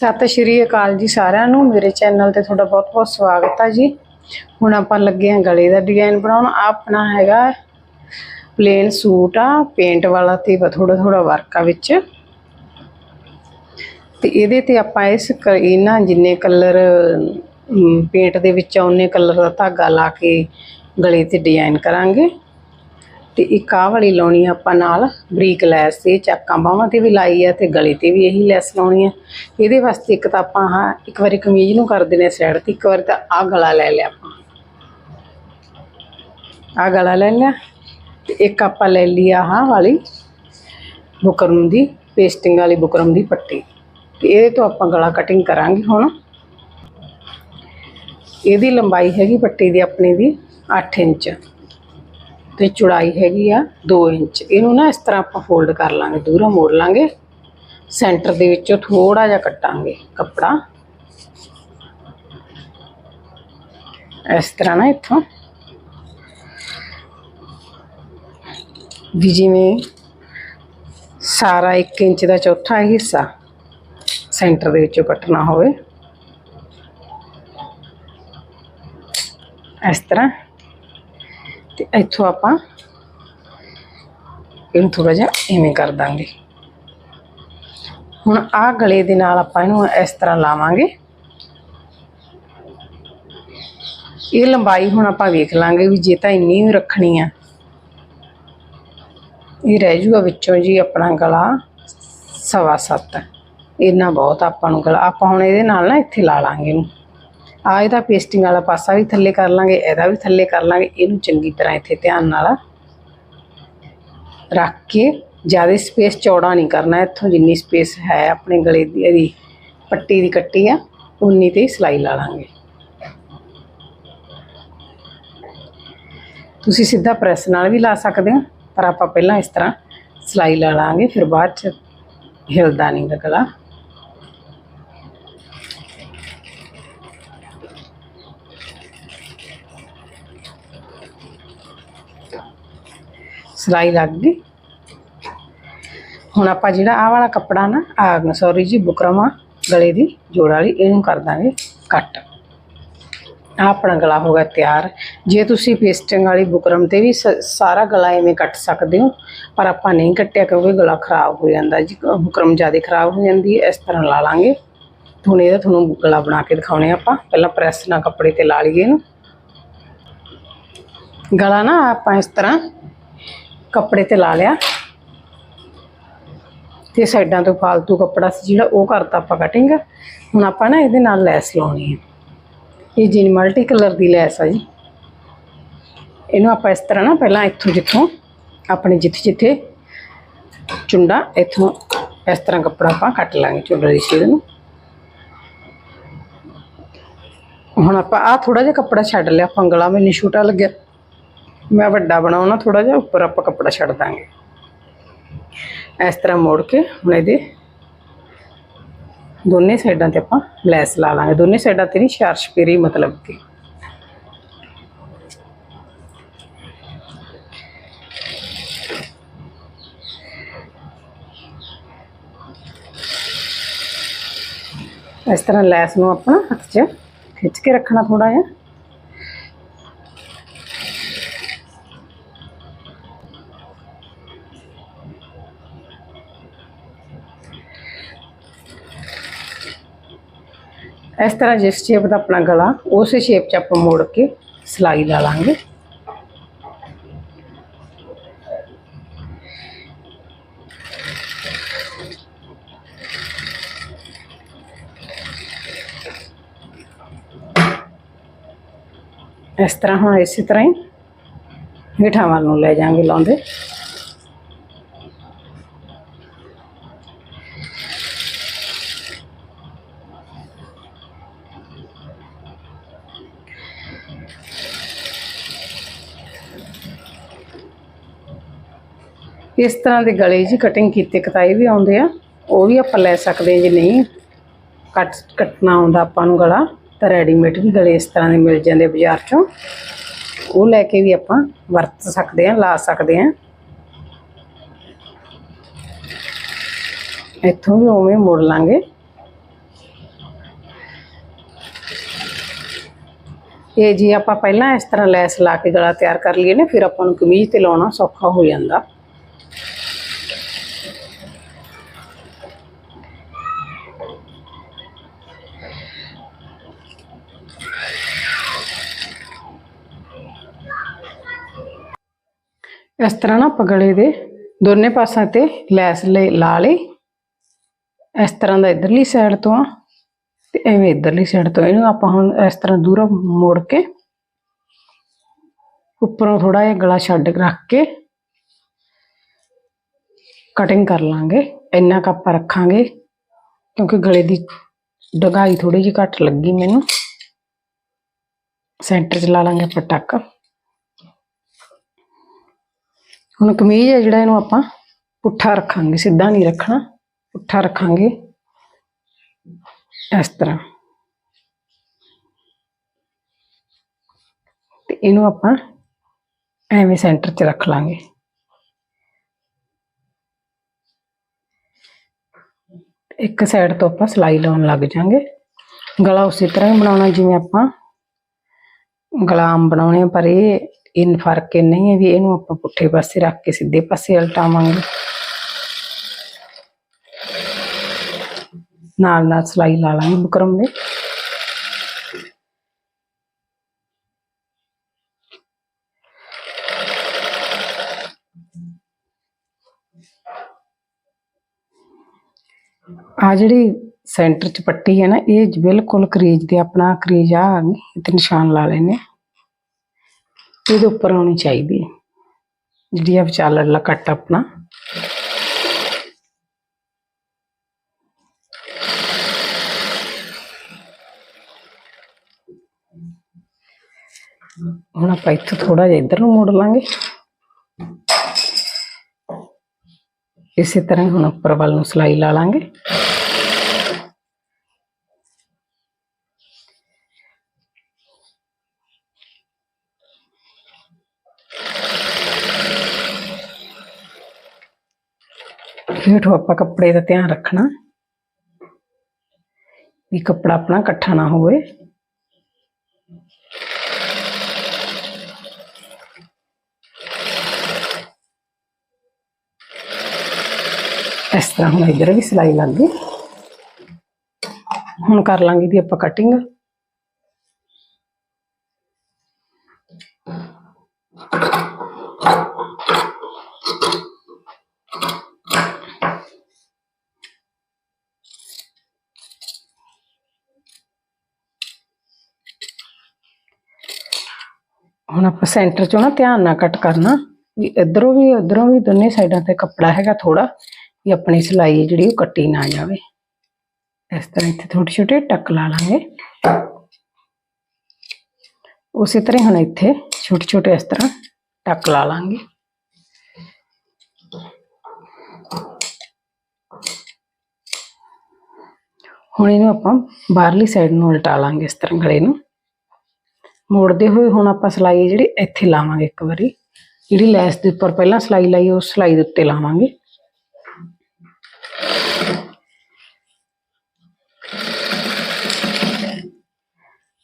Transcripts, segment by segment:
ਸਤਿ ਸ਼੍ਰੀ ਅਕਾਲ ਜੀ ਸਾਰਿਆਂ ਨੂੰ। ਮੇਰੇ ਚੈਨਲ ਤੇ ਤੁਹਾਡਾ ਬਹੁਤ-ਬਹੁਤ ਸਵਾਗਤ ਹੈ ਜੀ। ਹੁਣ ਆਪਾਂ ਲੱਗੇ ਹਾਂ ਗਲੇ ਦਾ ਡਿਜ਼ਾਈਨ ਬਣਾਉਣ। ਆਪਣਾ ਹੈਗਾ ਪਲੇਨ ਸੂਟ ਆ ਪੇਂਟ ਵਾਲਾ ਤੇ ਥੋੜਾ ਥੋੜਾ ਵਰਕ ਆ ਵਿੱਚ। ਤੇ ਇਹਦੇ ਤੇ ਆਪਾਂ ਇਸ ਕ- ਇਹਨਾਂ ਜਿੰਨੇ ਕਲਰ ਪੇਂਟ ਦੇ ਵਿੱਚ ਆ ਆਉਨੇ ਕਲਰ ਦਾ ਧਾਗਾ ਲਾ ਕੇ ਗਲੇ ਤੇ ਡਿਜ਼ਾਈਨ ਕਰਾਂਗੇ। ਤੇ ਇੱਕ ਆਹ ਵਾਲੀ ਲਾਉਣੀ ਆ ਆਪਾਂ ਨਾਲ, ਬਰੀਕ ਲੈਸ ਤੇ ਚਾਕਾਂ ਬਾਹਾਂ ਤੇ ਵੀ ਲਾਈ ਆ ਤੇ ਗਲੇ ਤੇ ਵੀ ਇਹੀ ਲੈਸ ਲਾਉਣੀ ਆ। ਇਹਦੇ ਵਾਸਤੇ ਇੱਕ ਤਾਂ ਆਪਾਂ ਹਾਂ ਇੱਕ ਵਾਰੀ ਕਮੀਜ਼ ਨੂੰ ਕਰ ਦਿੰਦੇ ਸਾਈਡ ਤੇ, ਇੱਕ ਵਾਰੀ ਤਾਂ ਆਹ ਗਲਾ ਲੈ ਲਿਆ ਆਪਾਂ। ਆਹ ਗਲਾ ਲੈ ਲਿਆ ਤੇ ਇੱਕ ਆਪਾਂ ਲੈ ਲਈ ਆਹ ਵਾਲੀ ਬੁਕਰਮ ਦੀ, ਪੇਸਟਿੰਗ ਵਾਲੀ ਬੁਕਰਮ ਦੀ ਪੱਟੀ। ਤੇ ਇਹਦੇ ਤੋਂ ਆਪਾਂ ਗਲਾ ਕਟਿੰਗ ਕਰਾਂਗੇ ਹੁਣ। ਇਹਦੀ ਲੰਬਾਈ ਹੈਗੀ ਪੱਟੀ ਦੀ ਆਪਣੀ ਦੀ 8 ਇੰਚ। ਤੇ ਚੌੜਾਈ ਹੈਗੀ ਆ 2 ਇੰਚ। ਇਹਨੂੰ ਨਾ ਇਸ ਤਰ੍ਹਾਂ ਆਪਾਂ ਫੋਲਡ ਕਰ ਲਾਂਗੇ, ਦੂਰੋਂ ਮੋੜ ਲਾਂਗੇ। ਸੈਂਟਰ ਦੇ ਵਿੱਚੋਂ ਥੋੜਾ ਜਿਹਾ ਕੱਟਾਂਗੇ ਕੱਪੜਾ। ਇਸ ਤਰ੍ਹਾਂ ਨਾ ਇੱਥੋਂ। ਵੀ ਜਿਵੇਂ ਸਾਰਾ 1 ਇੰਚ ਦਾ ਚੌਥਾ ਹਿੱਸਾ ਸੈਂਟਰ ਦੇ ਵਿੱਚੋਂ ਕੱਟਣਾ ਹੋਵੇ। ਇਸ ਤਰ੍ਹਾਂ। ਤੇ ਇੱਥੋਂ ਆਪਾਂ ਇਹਨੂੰ ਥੋੜਾ ਜਿਹਾ ਇਵੇਂ ਕਰ ਦਾਂਗੇ। ਹੁਣ ਆਹ ਗਲੇ ਦੇ ਨਾਲ ਆਪਾਂ ਇਹਨੂੰ ਇਸ ਤਰ੍ਹਾਂ ਲਾਵਾਂਗੇ। ਇਹ ਲੰਬਾਈ ਹੁਣ ਆਪਾਂ ਵੇਖ ਲਾਂਗੇ ਵੀ ਜੇ ਤਾਂ ਇੰਨੀ ਹੀ ਰੱਖਣੀ ਆ। ਇਹ ਰਹਿ ਜੂਗਾ ਵਿੱਚੋਂ ਜੀ ਆਪਣਾ ਗਲਾ ਸਵਾ ਸੱਤ। ਇੰਨਾ ਬਹੁਤ ਆਪਾਂ ਨੂੰ ਗਲਾ, ਆਪਾਂ ਹੁਣ ਇਹਦੇ ਨਾਲ ਨਾ ਇੱਥੇ ਲਾ ਲਾਂਗੇ ਇਹਨੂੰ। ਆ ਇਹਦਾ ਪੇਸਟਿੰਗ ਵਾਲਾ ਪਾਸਾ ਵੀ ਥੱਲੇ ਕਰ ਲਾਂਗੇ, ਇਹਦਾ ਵੀ ਥੱਲੇ ਕਰ ਲਾਂਗੇ, ਇਹਨੂੰ ਚੰਗੀ ਤਰ੍ਹਾਂ ਇੱਥੇ ਧਿਆਨ ਨਾਲ ਰੱਖ ਕੇ ਜ਼ਿਆਦਾ ਸਪੇਸ ਚੌੜਾ ਨਹੀਂ ਕਰਨਾ, ਇੱਥੋਂ ਜਿੰਨੀ ਸਪੇਸ ਹੈ ਆਪਣੇ ਗਲੇ ਦੀ, ਇਹਦੀ ਪੱਟੀ ਦੀ ਕੱਟੀ ਆ ਉਨੀ ਤੇ ਸਿਲਾਈ ਲਾ ਲਾਂਗੇ। ਤੁਸੀਂ ਸਿੱਧਾ ਪ੍ਰੈਸ ਨਾਲ ਵੀ ਲਾ ਸਕਦੇ ਹੋ, ਪਰ ਆਪਾਂ ਪਹਿਲਾਂ ਇਸ ਤਰ੍ਹਾਂ ਸਿਲਾਈ ਲਾ ਲਾਂਗੇ, ਫਿਰ ਬਾਅਦ ਚ ਹਿਲਦਾ ਨਹੀਂ ਗਲਾ। ਸਿਲਾਈ ਲੱਗ ਗਈ। ਹੁਣ ਆਪਾਂ ਜਿਹੜਾ ਆਹ ਵਾਲਾ ਕੱਪੜਾ ਨਾ ਆ ਸੌਰੀ ਜੀ ਬੁਕਰਮ ਆ ਗਲੇ ਦੀ, ਜੋੜ ਵਾਲੀ, ਇਹਨੂੰ ਕਰ ਦਾਂਗੇ ਕੱਟ। ਆਹ ਆਪਣਾ ਗਲਾ ਹੋ ਗਿਆ ਤਿਆਰ। ਜੇ ਤੁਸੀਂ ਪੇਸਟਿੰਗ ਵਾਲੀ ਬੁਕਰਮ ਤੇ ਵੀ ਸਾਰਾ ਗਲਾ ਐਵੇਂ ਕੱਟ ਸਕਦੇ ਹੋ, ਪਰ ਆਪਾਂ ਨਹੀਂ ਕੱਟਿਆ ਕਿਉਂਕਿ ਗਲਾ ਖਰਾਬ ਹੋ ਜਾਂਦਾ ਜੀ ਬੁਕਰਮ ਜ਼ਿਆਦਾ ਖਰਾਬ ਹੋ ਜਾਂਦੀ ਹੈ, ਇਸ ਤਰ੍ਹਾਂ ਲਾ ਲਾਂਗੇ। ਹੁਣ ਇਹਦਾ ਤੁਹਾਨੂੰ ਗਲਾ ਬਣਾ ਕੇ ਦਿਖਾਉਣੇ ਆਪਾਂ। ਪਹਿਲਾਂ ਪ੍ਰੈਸ ਨਾਲ ਕੱਪੜੇ ਤੇ ਲਾ ਲਈਏ ਇਹਨੂੰ। ਗਲਾ ਨਾ ਆਪਾਂ ਇਸ ਤਰ੍ਹਾਂ ਕੱਪੜੇ ਤੇ ਲਾ ਲਿਆ। ਤੇ ਸਾਈਡਾਂ ਤੋਂ ਫਾਲਤੂ ਕੱਪੜਾ ਸੀ ਜਿਹੜਾ ਉਹ ਕਰਤਾ ਆਪਾਂ ਕਟਿੰਗ ਹੁਣ ਆਪਾਂ ਨਾ ਇਹਦੇ ਨਾਲ ਲੈਸ ਲਾਉਣੀ ਹੈ। ਇਹ ਜੀ ਮਲਟੀ ਕਲਰ ਦੀ ਲੈਸ ਆ ਜੀ। ਇਹਨੂੰ ਆਪਾਂ ਇਸ ਤਰ੍ਹਾਂ ਨਾ ਪਹਿਲਾਂ ਇੱਥੋਂ ਜਿੱਥੋਂ ਆਪਣੇ ਜਿੱਥੇ ਜਿੱਥੇ ਚੁੰਡਾ ਇੱਥੋਂ ਇਸ ਤਰ੍ਹਾਂ ਕੱਪੜਾ ਆਪਾਂ ਕੱਟ ਲਾਂਗੇ ਚੁੰਡਾ ਦੀ ਸੀੜ ਨੂੰ। ਹੁਣ ਆਪਾਂ ਆ ਥੋੜਾ ਜਿਹਾ ਕੱਪੜਾ ਛੱਡ ਲਿਆ, ਪੰਗਲਾ ਮੈਨੂੰ ਛੋਟਾ ਲੱਗਿਆ। ਮੈਂ ਵੱਡਾ ਬਣਾਉਣਾ ਥੋੜਾ ਜਿਹਾ ਉੱਪਰ ਆਪਾਂ ਕੱਪੜਾ ਛੱਡ ਦਾਂਗੇ ਇਸ ਤਰ੍ਹਾਂ ਮੋੜ ਕੇ ਹੁਣ ਇਹਦੇ ਦੋਨੇ ਸਾਈਡਾਂ ਤੇ ਆਪਾਂ ਲੈਸ ਲਾ ਲਾਂਗੇ ਦੋਨੇ ਸਾਈਡਾਂ ਤੇ ਨਹੀਂ ਚਾਰ ਛਪੇਰੀ ਮਤਲਬ ਕਿ ਇਸ ਤਰ੍ਹਾਂ ਲੈਸ ਨੂੰ ਆਪਣਾ ਹੱਥ 'ਚ ਖਿੱਚ ਕੇ ਰੱਖਣਾ ਥੋੜਾ ਜਿਹਾ ਇਸ ਤਰ੍ਹਾਂ ਜਿਸ ਸ਼ੇਪ ਦਾ ਆਪਣਾ ਗਲਾ, ਉਸੇ ਸ਼ੇਪ 'ਚ ਆਪਾਂ ਮੋੜ ਕੇ ਸਿਲਾਈ ਲਾ ਲਾਂਗੇ। ਇਸ ਤਰ੍ਹਾਂ ਹੁਣ ਇਸੇ ਤਰ੍ਹਾਂ ਹੀ ਹੇਠਾਂ ਵੱਲ ਨੂੰ ਲੈ ਜਾਾਂਗੇ ਲਾਉਂਦੇ। ਇਸ ਤਰ੍ਹਾਂ ਦੇ ਗਲੇ ਜੀ ਕਟਿੰਗ ਕੀਤੇ ਕਟਾਈ ਵੀ ਆਉਂਦੇ ਆ, ਉਹ ਵੀ ਆਪਾਂ ਲੈ ਸਕਦੇ ਜੇ ਨਹੀਂ ਕੱਟ, ਕੱਟਣਾ ਆਉਂਦਾ ਆਪਾਂ ਨੂੰ ਗਲਾ, ਤਾਂ ਰੈਡੀਮੇਡ ਵੀ ਗਲੇ ਇਸ ਤਰ੍ਹਾਂ ਦੇ ਮਿਲ ਜਾਂਦੇ ਬਾਜ਼ਾਰ ਚੋਂ। ਉਹ ਲੈ ਕੇ ਵੀ ਆਪਾਂ ਵਰਤ ਸਕਦੇ ਆ ਲਾ ਸਕਦੇ ਆ ਇੱਥੋਂ ਵੀ ਉਵੇਂ ਮੋੜ ਲਾਂਗੇ। ਇਹ ਜੀ ਆਪਾਂ ਪਹਿਲਾਂ ਇਸ ਤਰ੍ਹਾਂ ਲੈਸ ਲਾ ਕੇ ਗਲਾ ਤਿਆਰ ਕਰ ਲਈਏ ਨੇ, ਫਿਰ ਆਪਾਂ ਨੂੰ ਕਮੀਜ਼ ਤੇ ਲਾਉਣਾ ਸੌਖਾ ਹੋ ਜਾਂਦਾ। ਇਸ ਤਰ੍ਹਾਂ ਨਾ ਆਪਾਂ ਗਲੇ ਦੇ ਦੋਨੇ ਪਾਸਿਆਂ ਤੇ ਲੈਸ ਲੈ- ਲਾ ਲਈ। ਇਸ ਤਰ੍ਹਾਂ ਦਾ ਇਧਰਲੀ ਸਾਈਡ ਤੋਂ ਆ ਤੇ ਐਵੇਂ ਇਧਰਲੀ ਸਾਈਡ ਤੋਂ। ਇਹਨੂੰ ਆਪਾਂ ਹੁਣ ਇਸ ਤਰ੍ਹਾਂ ਦੂਰੋਂ ਮੋੜ ਕੇ ਉੱਪਰੋਂ ਥੋੜਾ ਜਿਹਾ ਗਲਾ ਛੱਡ ਕੇ ਰੱਖ ਕੇ ਕਟਿੰਗ ਕਰ ਲਾਂਗੇ। ਇੰਨਾ ਕੁ ਆਪਾਂ ਰੱਖਾਂਗੇ ਕਿਉਂਕਿ ਗਲੇ ਦੀ ਡਗਾਈ ਥੋੜੀ ਜਿਹੀ ਘੱਟ ਲੱਗੀ ਮੈਨੂੰ। ਸੈਂਟਰ 'ਚ ਲਾ ਲਾਂਗੇ ਆਪਾਂ ਟੱਕ। ਹੁਣ ਕਮੀਜ਼ ਹੈ ਜਿਹੜਾ ਇਹਨੂੰ ਆਪਾਂ ਪੁੱਠਾ ਰੱਖਾਂਗੇ ਸਿੱਧਾ ਨਹੀਂ ਰੱਖਣਾ ਪੁੱਠਾ ਰੱਖਾਂਗੇ। ਇਸ ਤਰ੍ਹਾਂ। ਤੇ ਇਹਨੂੰ ਆਪਾਂ ਐਵੇਂ ਸੈਂਟਰ 'ਚ ਰੱਖ ਲਾਂਗੇ। ਇੱਕ ਸਾਈਡ ਤੋਂ ਆਪਾਂ ਸਲਾਈ ਲਾਉਣ ਲੱਗ ਜਾਾਂਗੇ। ਗਲਾ ਉਸੇ ਤਰ੍ਹਾਂ ਹੀ ਬਣਾਉਣਾ ਜਿਵੇਂ ਆਪਾਂ ਗੁਲਾਮ ਬਣਾਉਣੇ ਆ, ਪਰ ਇਹ ਇਨ ਫ਼ਰਕ ਇਹ ਨਹੀਂ ਹੈ ਵੀ ਇਹਨੂੰ ਆਪਾਂ ਪੁੱਠੇ ਪਾਸੇ ਰੱਖ ਕੇ ਸਿੱਧੇ ਪਾਸੇ ਉਲਟਾਵਾਂਗੇ ਨਾਲ ਨਾਲ ਸਲਾਈ ਲਾ ਲਾਂਗੇ ਬੁਕਰਮ ਦੇ ਆ ਜਿਹੜੀ ਸੈਂਟਰ ਚ ਪੱਟੀ ਹੈ ਨਾ, ਇਹ ਬਿਲਕੁਲ ਕਰੀਜ ਦੇ, ਆਪਣਾ ਕਰੀਜ ਆ ਗਈ ਤੇ ਨਿਸ਼ਾਨ ਲਾ ਲੈਨੇ ਆ। ਇਹਦੇ ਉੱਪਰ ਆਉਣੀ ਚਾਹੀਦੀ ਹੈ। ਜਿਹੜੀ ਆ ਵਿਚਾਲੜਲਾ ਕੱਟ ਆਪਣਾ। ਹੁਣ ਆਪਾਂ ਇੱਥੋਂ ਥੋੜਾ ਜਿਹਾ ਇੱਧਰ ਨੂੰ ਮੋੜ ਲਾਂਗੇ। ਇਸੇ ਤਰ੍ਹਾਂ ਹੀ ਹੁਣ ਉੱਪਰ ਵੱਲ ਨੂੰ ਸਲਾਈ ਲਾ ਲਾਂਗੇ। ਹੇਠੋਂ ਆਪਾਂ ਕੱਪੜੇ ਦਾ ਧਿਆਨ ਰੱਖਣਾ ਵੀ ਕੱਪੜਾ ਆਪਣਾ ਇਕੱਠਾ ਨਾ ਹੋਵੇ ਇਸ ਤਰ੍ਹਾਂ ਹੁਣ ਇੱਧਰ ਵੀ ਸਿਲਾਈ ਲੱਗ ਗਈ ਹੁਣ ਕਰ ਲਾਂਗੇ ਦੀ ਆਪਾਂ ਕਟਿੰਗ ਹੁਣ ਆਪਾਂ ਸੈਂਟਰ ਚੋਂ ਨਾ ਧਿਆਨ ਨਾਲ ਕੱਟ ਕਰਨਾ, ਵੀ ਇਧਰੋਂ ਵੀ, ਉਧਰੋਂ ਵੀ ਦੋਨੇ ਸਾਈਡਾਂ ਤੇ ਕੱਪੜਾ ਹੈਗਾ ਥੋੜਾ ਵੀ ਆਪਣੀ ਸਿਲਾਈ ਹੈ ਜਿਹੜੀ ਉਹ ਕੱਟੀ ਨਾ ਜਾਵੇ। ਇਸ ਤਰ੍ਹਾਂ ਇੱਥੇ ਛੋਟੇ ਛੋਟੇ ਟੱਕ ਲਾ ਲਾਂਗੇ। ਉਸੇ ਤਰ੍ਹਾਂ ਹੀ ਹੁਣ ਇੱਥੇ ਛੋਟੇ ਛੋਟੇ ਇਸ ਤਰ੍ਹਾਂ ਟੱਕ ਲਾ ਲਾਂਗੇ। ਹੁਣ ਇਹਨੂੰ ਆਪਾਂ ਬਾਹਰਲੀ ਸਾਈਡ ਨੂੰ ਉਲਟਾ ਲਾਂਗੇ ਇਸ ਤਰ੍ਹਾਂ ਗਲੇ ਨੂੰ। ਮੋੜਦੇ ਹੋਏ ਹੁਣ ਆਪਾਂ ਸਿਲਾਈ ਜਿਹੜੀ ਇੱਥੇ ਲਾਵਾਂਗੇ ਇੱਕ ਵਾਰੀ। ਜਿਹੜੀ ਲੈਸ ਦੇ ਉੱਪਰ ਪਹਿਲਾਂ ਸਿਲਾਈ ਲਾਈ ਉਸ ਸਿਲਾਈ ਦੇ ਉੱਤੇ ਲਾਵਾਂਗੇ।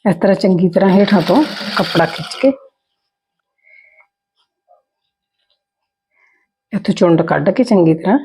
ਇਸ ਤਰ੍ਹਾਂ ਚੰਗੀ ਤਰ੍ਹਾਂ ਹੇਠਾਂ ਤੋਂ ਕੱਪੜਾ ਖਿੱਚ ਕੇ ਇੱਥੋਂ ਚੁੰਡ ਕੱਢ ਕੇ ਚੰਗੀ ਤਰ੍ਹਾਂ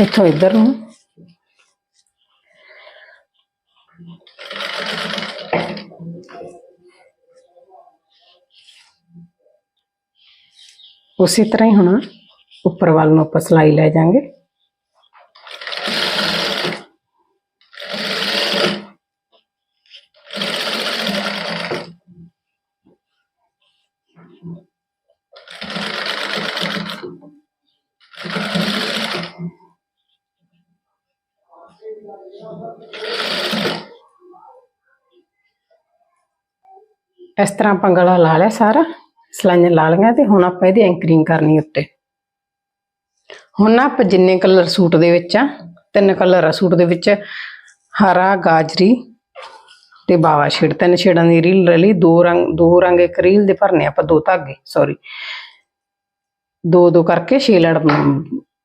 ਇੱਥੋਂ ਇੱਧਰ ਨੂੰ। ਉਸੇ ਤਰ੍ਹਾਂ ਹੀ ਹੁਣ ਉੱਪਰ ਵੱਲ ਨੂੰ ਆਪਾਂ ਸਿਲਾਈ ਲੈ ਜਾਾਂਗੇ ਇਸ ਤਰ੍ਹਾਂ ਆਪਾਂ ਗਲਾ ਲਾ ਲਿਆ ਸਾਰਾ, ਸਲਾਈਆਂ ਲਾ ਲਈਆਂ ਤੇ ਹੁਣ ਆਪਾਂ ਇਹਦੀ ਐਂਕਰਿੰਗ ਕਰਨੀ ਉੱਤੇ। ਹੁਣ ਆਪਾਂ ਜਿੰਨੇ ਕਲਰ ਸੂਟ ਦੇ ਵਿੱਚ ਆ, ਤਿੰਨ ਕਲਰ ਆ ਸੂਟ ਦੇ ਵਿੱਚ, ਹਰਾ, ਗਾਜਰੀ ਤੇ ਬਾਵਾ ਛੇੜ। ਤਿੰਨ ਛੇੜਾਂ ਦੀ ਰੀਲ ਲਈ, ਦੋ ਰੰਗ ਦੋ ਰੰਗ ਇੱਕ ਰੀਲ ਦੇ ਭਰਨੇ ਆਪਾਂ, ਦੋ ਧਾਗੇ ਸੌਰੀ ਦੋ ਦੋ ਕਰਕੇ ਛੇ ਲੜ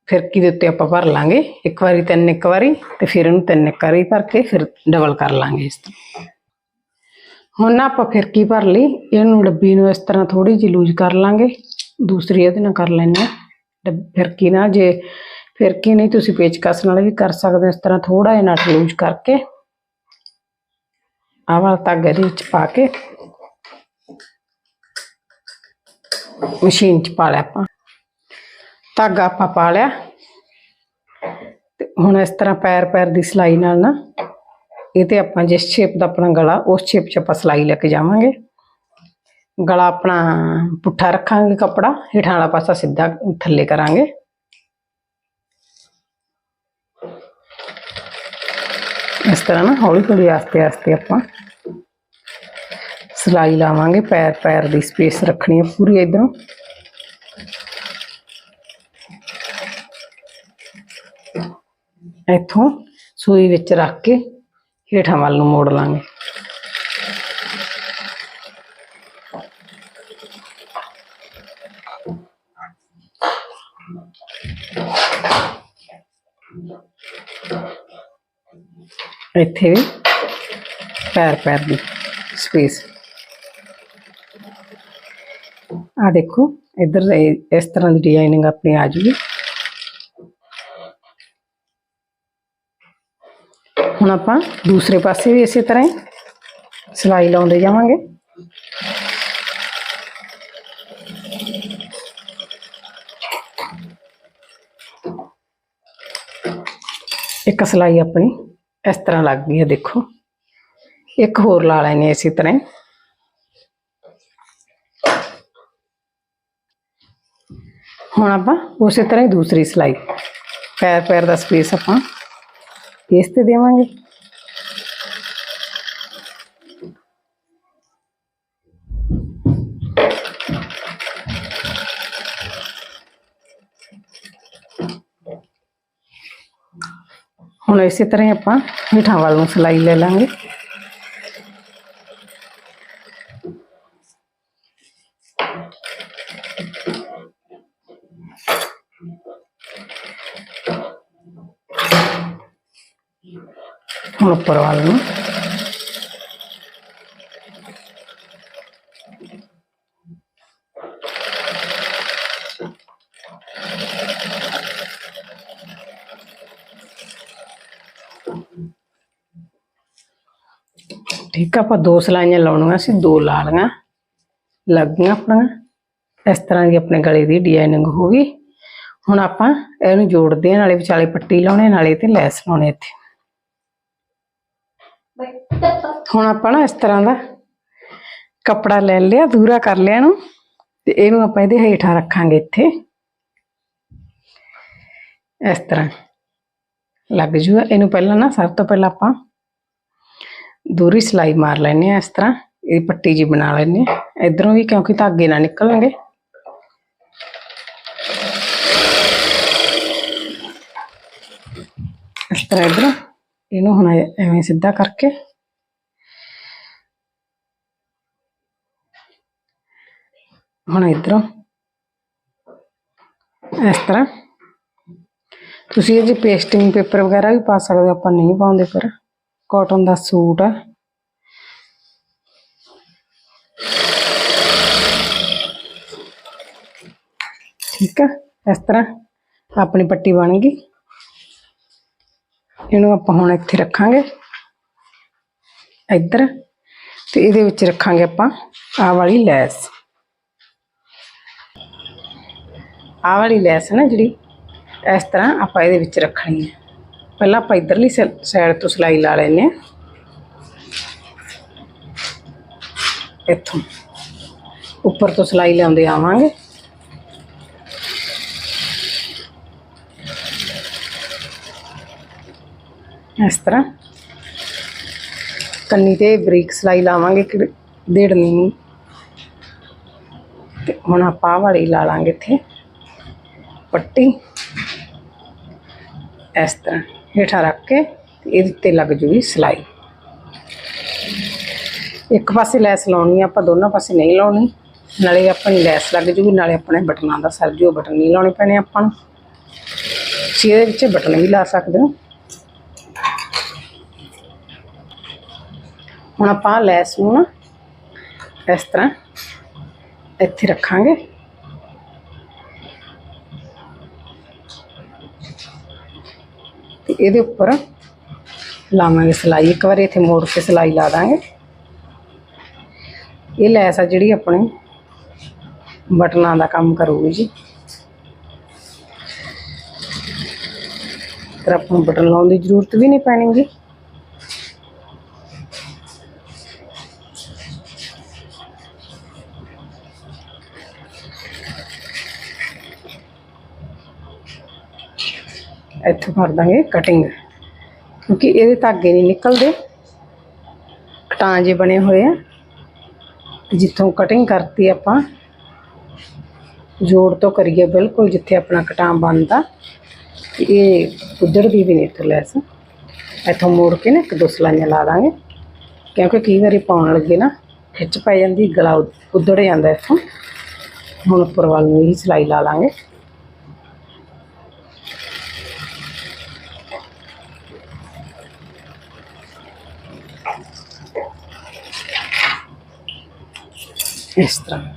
ਫਿਰਕੀ ਦੇ ਉੱਤੇ ਆਪਾਂ ਭਰ ਲਾਂਗੇ। ਇੱਕ ਵਾਰੀ, ਤਿੰਨ, ਇੱਕ ਵਾਰੀ ਤੇ ਫਿਰ ਇਹਨੂੰ ਤਿੰਨ, ਇੱਕ ਵਾਰੀ ਭਰ ਕੇ ਫਿਰ ਡਬਲ ਕਰ ਲਾਂਗੇ ਇਸ ਤਰ੍ਹਾਂ। ਹੁਣ ਨਾ ਆਪਾਂ ਫਿਰਕੀ ਭਰ ਲਈ? ਇਹਨੂੰ ਡੱਬੀ ਨੂੰ ਇਸ ਤਰ੍ਹਾਂ ਥੋੜੀ ਜਿਹੀ ਲੂਜ਼ ਕਰ ਲਾਂਗੇ। ਦੂਸਰੀ ਇਹਦੇ ਨਾਲ ਕਰ ਲੈਂਦੇ ਹਾਂ। ਡੱਬ- ਫਿਰਕੀ ਨਾਲ ਜੇ ਫਿਰਕੀ ਨਹੀਂ, ਤੁਸੀਂ ਪੇਚਕਸ ਨਾਲ ਵੀ ਕਰ ਸਕਦੇ ਹੋ ਇਸ ਤਰ੍ਹਾਂ ਥੋੜਾ ਜਿਹਾ ਨਟ ਲੂਜ਼ ਕਰਕੇ। ਆਵਾ ਵਾਲਾ ਧਾਗਾ ਇਹਦੇ ਵਿੱਚ ਪਾ ਕੇ ਮਸ਼ੀਨ 'ਚ ਪਾ ਲਿਆ ਆਪਾਂ। ਧਾਗਾ ਆਪਾਂ ਪਾ ਲਿਆ। ਤੇ ਹੁਣ ਇਸ ਤਰ੍ਹਾਂ ਪੈਰ ਪੈਰ ਦੀ ਸਿਲਾਈ ਨਾਲ ਨਾ, ਇਹ ਤੇ ਆਪਾਂ ਜਿਸ ਸ਼ੇਪ ਦਾ ਆਪਣਾ ਗਲਾ, ਉਸ ਸ਼ੇਪ 'ਚ ਆਪਾਂ ਸਿਲਾਈ ਲੈ ਕੇ ਜਾਵਾਂਗੇ। ਗਲਾ ਆਪਣਾ ਪੁੱਠਾ ਰੱਖਾਂਗੇ ਕਪੜਾ, ਹੇਠਾਂ ਵਾਲਾ ਪਾਸਾ ਸਿੱਧਾ ਥੱਲੇ ਕਰਾਂਗੇ। ਇਸ ਤਰ੍ਹਾਂ ਨਾ ਹੌਲੀ ਹੌਲੀ ਆਸਤੇ ਆਸਤੇ ਆਪਾਂ ਸਿਲਾਈ ਲਾਵਾਂਗੇ, ਪੈਰ ਪੈਰ ਦੀ ਸਪੇਸ ਰੱਖਣੀ ਹੈ ਪੂਰੀ ਇਧਰੋਂ। ਇੱਥੋਂ ਸੂਈ ਵਿੱਚ ਰੱਖ ਕੇ ਹੇਠਾਂ ਵੱਲ ਨੂੰ ਮੋੜ ਲਾਂਗੇ। ਇੱਥੇ ਵੀ ਪੈਰ ਪੈਰ ਦੀ ਸਪੇਸ। ਆ ਦੇਖੋ, ਇੱਧਰ ਇਹ- ਇਸ ਤਰ੍ਹਾਂ ਦੀ ਡਿਜ਼ਾਈਨਿੰਗ ਆਪਣੀ ਆ ਜੂਗੀ। ਹੁਣ ਆਪਾਂ ਦੂਸਰੇ ਪਾਸੇ ਵੀ ਇਸੇ ਤਰ੍ਹਾਂ ਹੀ ਸਿਲਾਈ ਲਾਉਂਦੇ ਜਾਵਾਂਗੇ। ਇੱਕ ਸਿਲਾਈ ਆਪਣੀ ਇਸ ਤਰ੍ਹਾਂ ਲੱਗ ਗਈ ਹੈ, ਦੇਖੋ। ਇੱਕ ਹੋਰ ਲਾ ਲੈਣੇ ਇਸੇ ਤਰ੍ਹਾਂ ਹੀ। ਹੁਣ ਆਪਾਂ ਉਸੇ ਤਰ੍ਹਾਂ ਹੀ ਦੂਸਰੀ ਸਿਲਾਈ ਪੈਰ ਪੈਰ ਦਾ ਸਪੇਸ ਆਪਾਂ ਇਸ ਤੇ ਦੇਵਾਂਗੇ ਹੁਣ ਇਸੇ ਤਰ੍ਹਾਂ ਹੀ ਆਪਾਂ ਹੇਠਾਂ ਵੱਲ ਨੂੰ ਸਿਲਾਈ ਲੈ ਲਾਂਗੇ ਹੁਣ ਉੱਪਰ ਵੱਲ ਨੂੰ। ਠੀਕ ਆਪਾਂ ਦੋ ਸਲਾਈਆਂ ਲਾਉਣੀਆਂ ਸੀ, ਦੋ ਲਾ ਲਈਆਂ ਲੱਗ ਗਈਆਂ ਆਪਣੀਆਂ। ਇਸ ਤਰ੍ਹਾਂ ਦੀ ਆਪਣੇ ਗਲੇ ਦੀ ਡਿਜ਼ਾਈਨਿੰਗ ਹੋ ਗਈ। ਹੁਣ ਆਪਾਂ ਇਹਨੂੰ ਜੋੜਦੇ ਹਾਂ, ਨਾਲੇ ਵਿਚਾਲੇ ਪੱਟੀ ਲਾਉਣੇ, ਨਾਲੇ ਤੇ ਲੈਸ ਲਾਉਣੇ ਇੱਥੇ। ਹੁਣ ਆਪਾਂ ਨਾ ਇਸ ਤਰ੍ਹਾਂ ਦਾ ਕੱਪੜਾ ਲੈ ਲਿਆ ਦੂਰਾ ਕਰ ਲਿਆ ਇਹਨੂੰ ਤੇ ਇਹਨੂੰ ਆਪਾਂ ਇਹਦੇ ਹੇਠਾਂ ਰੱਖਾਂਗੇ ਇੱਥੇ। ਇਸ ਤਰ੍ਹਾਂ ਲੱਗ ਜੂਗਾ। ਇਹਨੂੰ ਪਹਿਲਾਂ ਨਾ ਸਭ ਤੋਂ ਪਹਿਲਾਂ ਆਪਾਂ ਦੂਰੀ ਸਿਲਾਈ ਮਾਰ ਲੈਣੇ ਆ ਇਸ ਤਰ੍ਹਾਂ। ਇਹ ਪੱਟੀ ਜੀ ਬਣਾ ਲੈਣੇ ਆ ਇਧਰੋਂ ਵੀ ਕਿਉਂਕਿ ਧਾਗੇ ਨਾ ਨਿਕਲਣਗੇ। ਇਸ ਤਰ੍ਹਾਂ ਇਧਰੋਂ ਇਹਨੂੰ ਹੁਣ ਐ- ਐਵੇਂ ਸਿੱਧਾ ਕਰਕੇ ਹੁਣ ਇਧਰੋਂ ਇਸ ਤਰ੍ਹਾਂ ਤੁਸੀਂ ਇਹ ਜੀ ਪੇਸਟਿੰਗ ਪੇਪਰ ਵਗੈਰਾ ਵੀ ਪਾ ਸਕਦੇ ਹੋ ਆਪਾਂ ਨਹੀਂ ਪਾਉਂਦੇ ਪਰ ਕਾਟਨ ਦਾ ਸੂਟ ਆ ਠੀਕ ਆ ਇਸ ਤਰ੍ਹਾਂ ਆਪਣੀ ਪੱਟੀ ਬਣ ਗਈ ਇਹਨੂੰ ਆਪਾਂ ਹੁਣ ਇੱਥੇ ਰੱਖਾਂਗੇ। ਇੱਧਰ। ਤੇ ਇਹਦੇ ਵਿੱਚ ਰੱਖਾਂਗੇ ਆਪਾਂ ਆਹ ਵਾਲੀ ਲੈਸ। ਆਹ ਵਾਲੀ ਲੈਸ ਨਾ ਜਿਹੜੀ, ਇਸ ਤਰ੍ਹਾਂ ਆਪਾਂ ਇਹਦੇ ਵਿੱਚ ਰੱਖਣੀ ਹੈ। ਪਹਿਲਾਂ ਆਪਾਂ ਇਧਰਲੀ ਸਾਈਡ ਤੋਂ ਸਿਲਾਈ ਲਾ ਲੈਨੇ ਆ ਇੱਥੋਂ। ਉੱਪਰ ਤੋਂ ਸਿਲਾਈ ਲਾਉਂਦੇ ਆਵਾਂਗੇ। ਇਸ ਤਰ੍ਹਾਂ। ਕੰਨੀ ਤੇ ਬਰੀਕ ਸਿਲਾਈ ਲਾਵਾਂਗੇ ਕਿ ਡੇਢ ਨੀ ਹੁਣ ਆਪਾਂ ਆਹ ਵਾਲੀ ਲਾ ਲਾਂਗੇ ਇੱਥੇ। ਪੱਟੀ। ਇਸ ਤਰ੍ਹਾਂ ਹੇਠਾਂ ਰੱਖ ਕੇ ਤੇ ਇਹਦੇ 'ਤੇ ਲੱਗ ਜੂਗੀ ਸਿਲਾਈ। ਇੱਕ ਪਾਸੇ ਲੈਸ ਲਾਉਣੀ ਆਪਾਂ ਦੋਨਾਂ ਪਾਸੇ ਨਹੀਂ ਲਾਉਣੀ। ਨਾਲੇ ਆਪਣੀ ਲੈਸ ਲੱਗ ਜੂਗੀ, ਨਾਲੇ ਆਪਣੇ ਬਟਨਾਂ ਦਾ ਸਰ ਜੂ ਬਟਨ ਨਹੀਂ ਲਾਉਣੇ ਪੈਣੇ ਆਪਾਂ ਨੂੰ। ਤੁਸੀਂ ਇਹਦੇ ਵਿੱਚ ਬਟਨ ਵੀ ਲਾ ਸਕਦੇ ਹੋ। ਹੁਣ ਆਪਾਂ ਲੈਸ ਨੂੰ ਨਾ ਇਸ ਤਰ੍ਹਾਂ ਇੱਥੇ ਰੱਖਾਂਗੇ। ਤੇ ਇਹਦੇ ਉੱਪਰ ਲਾਵਾਂਗੇ ਸਿਲਾਈ। ਇੱਕ ਵਾਰ ਇੱਥੇ ਮੋੜ ਕੇ ਸਿਲਾਈ ਲਾ ਦਾਂਗੇ। ਇਹ ਲੈਸ ਆ ਜਿਹੜੀ ਆਪਣੇ ਬਟਨਾਂ ਦਾ ਕੰਮ ਕਰੂਗੀ ਜੀ। ਫਿਰ ਆਪਾਂ ਨੂੰ ਬਟਨ ਲਾਉਣ ਦੀ ਜ਼ਰੂਰਤ ਵੀ ਨਹੀਂ ਪੈਣੀ ਜੀ। ਇੱਥੋਂ ਕਰ ਦਾਂਗੇ ਕਟਿੰਗ ਕਿਉਂਕਿ ਇਹਦੇ ਧਾਗੇ ਨਹੀਂ ਨਿਕਲਦੇ। ਕਟਾਂ ਜੇ ਬਣੇ ਹੋਏ ਆ। ਤੇ ਜਿੱਥੋਂ ਕਟਿੰਗ ਕਰਤੀ ਆਪਾਂ, ਜੋੜ ਤੋਂ ਕਰੀਏ ਬਿਲਕੁਲ ਜਿੱਥੇ ਆਪਣਾ ਕਟਾਂ ਬਣਦਾ। ਤੇ ਇਹ ਉਧੜਦੀ ਵੀ ਨਹੀਂ ਲੈਸ ਇੱਥੋਂ ਮੋੜ ਕੇ ਨਾ ਇੱਕ ਦੋ ਸਲਾਈਆਂ ਲਾ ਦਾਂਗੇ। ਕਿਉਂਕਿ ਕਈ ਵਾਰੀ ਪਾਉਣ ਲੱਗੇ ਨਾ ਖਿੱਚ ਪੈ ਜਾਂਦੀ, ਗਲਾ ਉਧੜ ਜਾਂਦਾ ਇੱਥੋਂ। ਹੁਣ ਉੱਪਰ ਵੱਲ ਨੂੰ ਹੀ ਸਿਲਾਈ ਲਾ ਲਾਂਗੇ। ਇਸ ਤਰ੍ਹਾਂ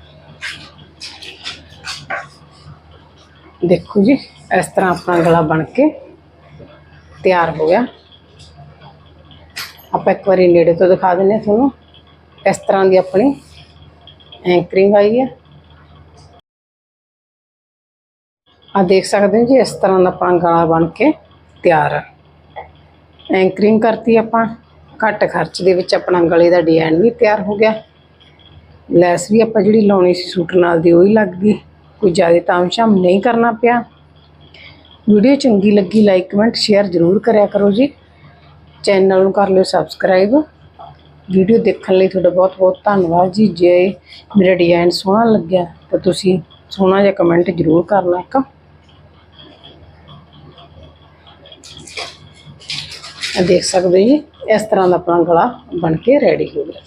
ਦੇਖੋ ਜੀ, ਇਸ ਤਰ੍ਹਾਂ ਆਪਣਾ ਗਲਾ ਬਣ ਕੇ ਤਿਆਰ ਹੋ ਗਿਆ। ਆਪਾਂ ਇੱਕ ਵਾਰੀ ਨੇੜੇ ਤੋਂ ਦਿਖਾ ਦਿੰਦੇ ਹਾਂ ਤੁਹਾਨੂੰ। ਇਸ ਤਰ੍ਹਾਂ ਦੀ ਆਪਣੀ ਐਂਕਰਿੰਗ ਆਈ ਹੈ। ਆ ਦੇਖ ਸਕਦੇ ਹੋ ਜੀ, ਇਸ ਤਰ੍ਹਾਂ ਦਾ ਆਪਣਾ ਗਲਾ ਬਣ ਕੇ ਤਿਆਰ ਹੈ ਐਂਕਰਿੰਗ ਕਰਤੀ ਆਪਾਂ। ਘੱਟ ਖਰਚ ਦੇ ਵਿੱਚ ਆਪਣਾ ਗਲੇ ਦਾ ਡਿਜ਼ਾਈਨ ਵੀ ਤਿਆਰ ਹੋ ਗਿਆ। ਲੈਸ ਵੀ ਆਪਾਂ ਜਿਹੜੀ ਲਾਉਣੀ ਸੀ ਸੂਟ ਨਾਲ ਦੀ ਉਹ ਹੀ ਲੱਗ ਗਈ। ਕੋਈ ਜ਼ਿਆਦਾ ਤਾਮਸ਼ਾਮ ਨਹੀਂ ਕਰਨਾ ਪਿਆ। ਵੀਡੀਓ ਚੰਗੀ ਲੱਗੀ ਲਾਈਕ ਕਮੈਂਟ ਸ਼ੇਅਰ ਜ਼ਰੂਰ ਕਰਿਆ ਕਰੋ ਜੀ। ਚੈਨਲ ਨੂੰ ਕਰ ਲਿਓ ਸਬਸਕ੍ਰਾਈਬ ਵੀਡੀਓ ਦੇਖਣ ਲਈ ਤੁਹਾਡਾ ਬਹੁਤ ਬਹੁਤ ਧੰਨਵਾਦ ਜੀ। ਜੇ ਮੇਰਾ ਡਿਜ਼ਾਈਨ ਸੋਹਣਾ ਲੱਗਿਆ, ਤਾਂ ਤੁਸੀਂ ਸੋਹਣਾ ਜਿਹਾ ਕਮੈਂਟ ਜ਼ਰੂਰ ਕਰਨਾ ਇੱਕ ਦੇਖ ਸਕਦੇ ਹੋ ਜੀ, ਇਸ ਤਰ੍ਹਾਂ ਦਾ ਆਪਣਾ ਗਲਾ ਬਣ ਕੇ ਰੈਡੀ ਹੋ ਗਿਆ।